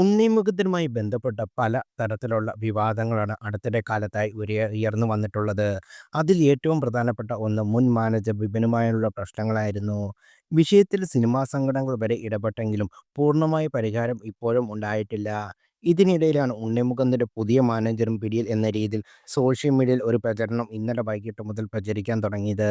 ഉണ്ണിമുഖത്തിനുമായി ബന്ധപ്പെട്ട പല തരത്തിലുള്ള വിവാദങ്ങളാണ് അടുത്തിടെ കാലത്തായി ഉയർ ഉയർന്നു വന്നിട്ടുള്ളത്. അതിൽ ഏറ്റവും പ്രധാനപ്പെട്ട ഒന്ന് മുൻ മാനേജർ വിപിനുമായുള്ള പ്രശ്നങ്ങളായിരുന്നു. വിഷയത്തിൽ സിനിമാ സംഘടനകൾ വരെ ഇടപെട്ടെങ്കിലും പൂർണമായ പരിഹാരം ഇപ്പോഴും ഉണ്ടായിട്ടില്ല. ഇതിനിടയിലാണ് ഉണ്ണിമുകുന്ദന്റെ പുതിയ മാനേജറും പിടിയിൽ എന്ന രീതിയിൽ സോഷ്യൽ മീഡിയയിൽ ഒരു പ്രചരണം ഇന്നലെ വൈകിട്ട് മുതൽ പ്രചരിക്കാൻ തുടങ്ങിയത്.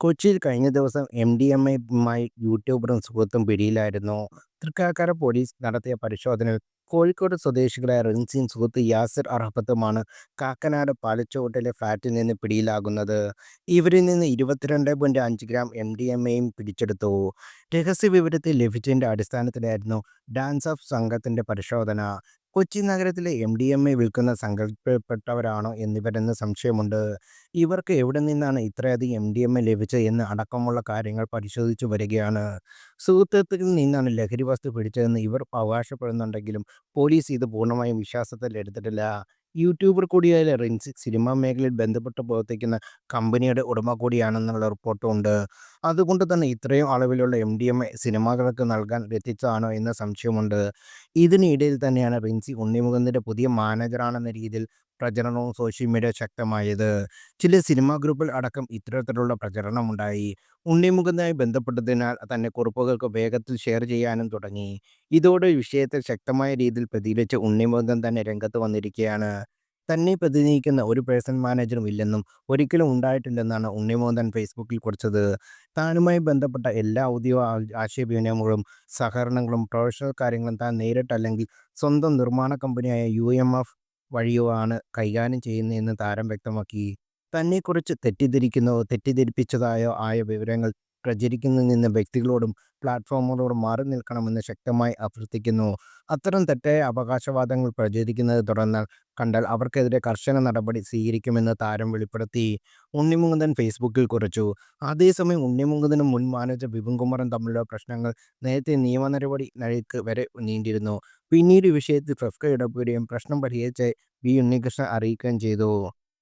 കൊച്ചിയിൽ കഴിഞ്ഞ ദിവസം എം ഡി എം എയുമായി യൂട്യൂബറും സുഹൃത്തും പിടിയിലായിരുന്നു. തൃക്കാക്കര പോലീസ് നടത്തിയ പരിശോധനയിൽ കോഴിക്കോട് സ്വദേശികളായ റിൻസിൻ സുഹൃത്ത് യാസിർ അർഹത്തുമാണ് കാക്കനാട് പാലച്ചുവട്ടിലെ ഫ്ളാറ്റിൽ നിന്ന് പിടിയിലാകുന്നത്. ഇവരിൽ നിന്ന് ഇരുപത്തിരണ്ട് പോയിന്റ് അഞ്ച് ഗ്രാം എം ഡി എം എയും പിടിച്ചെടുത്തു. രഹസ്യ വിവരത്തിൽ ലഭിച്ചതിന്റെ അടിസ്ഥാനത്തിലായിരുന്നു ഡാൻസ് ഓഫ് സംഘത്തിന്റെ പരിശോധന. കൊച്ചി നഗരത്തിലെ എം ഡി എം എ വിൽക്കുന്ന സങ്കല്പപ്പെട്ടവരാണോ എന്നിവരെന്ന് സംശയമുണ്ട്. ഇവർക്ക് എവിടെ നിന്നാണ് ഇത്രയധികം എം ഡി എം എ ലഭിച്ചത് എന്ന് അടക്കമുള്ള കാര്യങ്ങൾ പരിശോധിച്ചു വരികയാണ്. സുഹൃത്തുക്കളിൽ നിന്നാണ് ലഹരി വസ്തു പിടിച്ചതെന്ന് ഇവർ അവകാശപ്പെടുന്നുണ്ടെങ്കിലും പോലീസ് ഇത് പൂർണമായും വിശ്വാസത്തിൽ എടുത്തിട്ടില്ല. യൂട്യൂബർ കൂടിയായ റിൻസിക് സിനിമാ മേഖലയിൽ ബന്ധപ്പെട്ട് പ്രവർത്തിക്കുന്ന കമ്പനിയുടെ ഉടമ കൂടിയാണെന്നുള്ള റിപ്പോർട്ടും ഉണ്ട്. അതുകൊണ്ട് തന്നെ ഇത്രയും അളവിലുള്ള എം ഡി എം എ സിനിമകൾക്ക് നൽകാൻ എത്തിച്ചതാണോ എന്ന സംശയമുണ്ട്. ഇതിനിടയിൽ തന്നെയാണ് റിൻസി ഉണ്ണിമുകുന്ദന്റെ പുതിയ മാനേജറാണെന്ന രീതിയിൽ പ്രചരണവും സോഷ്യൽ മീഡിയ ശക്തമായത്. ചില സിനിമാ ഗ്രൂപ്പിൽ അടക്കം ഇത്തരത്തിലുള്ള പ്രചരണമുണ്ടായി. ഉണ്ണിമുഖനായി ബന്ധപ്പെട്ടതിനാൽ തന്നെ കുറിപ്പുകൾക്ക് വേഗത്തിൽ ഷെയർ ചെയ്യാനും തുടങ്ങി. ഇതോടെ വിഷയത്തെ ശക്തമായ രീതിയിൽ പ്രതികരിച്ച ഉണ്ണിമുഖൻ തന്നെ രംഗത്ത് വന്നിരിക്കുകയാണ്. തന്നെ പ്രതിനിധിക്കുന്ന ഒരു പേഴ്സണൽ മാനേജറും ഇല്ലെന്നും ഒരിക്കലും ഉണ്ടായിട്ടില്ലെന്നാണ് ഉണ്ണിമോഹൻ ഫേസ്ബുക്കിൽ കുറിച്ചത്. താനുമായി ബന്ധപ്പെട്ട എല്ലാ ഔദ്യോഗിക ആശയവിനിമയങ്ങളും സഹകരണങ്ങളും പ്രൊഫഷണൽ കാര്യങ്ങളും താൻ നേരിട്ടല്ലെങ്കിൽ സ്വന്തം നിർമ്മാണ കമ്പനിയായ യു എം എഫ് വഴിയോ ആണ് കൈകാര്യം ചെയ്യുന്നതെന്ന് താരം വ്യക്തമാക്കി. തന്നെക്കുറിച്ച് തെറ്റിദ്ധരിക്കുന്നതോ തെറ്റിദ്ധരിപ്പിച്ചതായോ ആയ വിവരങ്ങൾ പ്രചരിക്കുന്നതിൽ നിന്ന് വ്യക്തികളോടും പ്ലാറ്റ്ഫോമുകളോടും മാറി നിൽക്കണമെന്ന് ശക്തമായി അഭ്യർത്ഥിക്കുന്നു. അത്തരം തെറ്റായ അവകാശവാദങ്ങൾ പ്രചരിക്കുന്നത് തുടർന്നാൽ കണ്ടാൽ അവർക്കെതിരെ കർശന നടപടി സ്വീകരിക്കുമെന്ന് താരം വെളിപ്പെടുത്തി. ഉണ്ണിമുകുന്ദൻ ഫേസ്ബുക്കിൽ കുറിച്ചു. അതേസമയം ഉണ്ണിമുകുന്ദനും മുൻ മാനേജർ വിപിൻകുമാറും തമ്മിലുള്ള പ്രശ്നങ്ങൾ നേരത്തെ നിയമ നടപടി നഴിക്ക് വരെ നീണ്ടിരുന്നു. പിന്നീട് വിഷയത്തിൽ ഫെഫ്ക ഇടപെടുകയും പ്രശ്നം പരിഹരിച്ച് വി ഉണ്ണികൃഷ്ണൻ അറിയിക്കുകയും ചെയ്തു.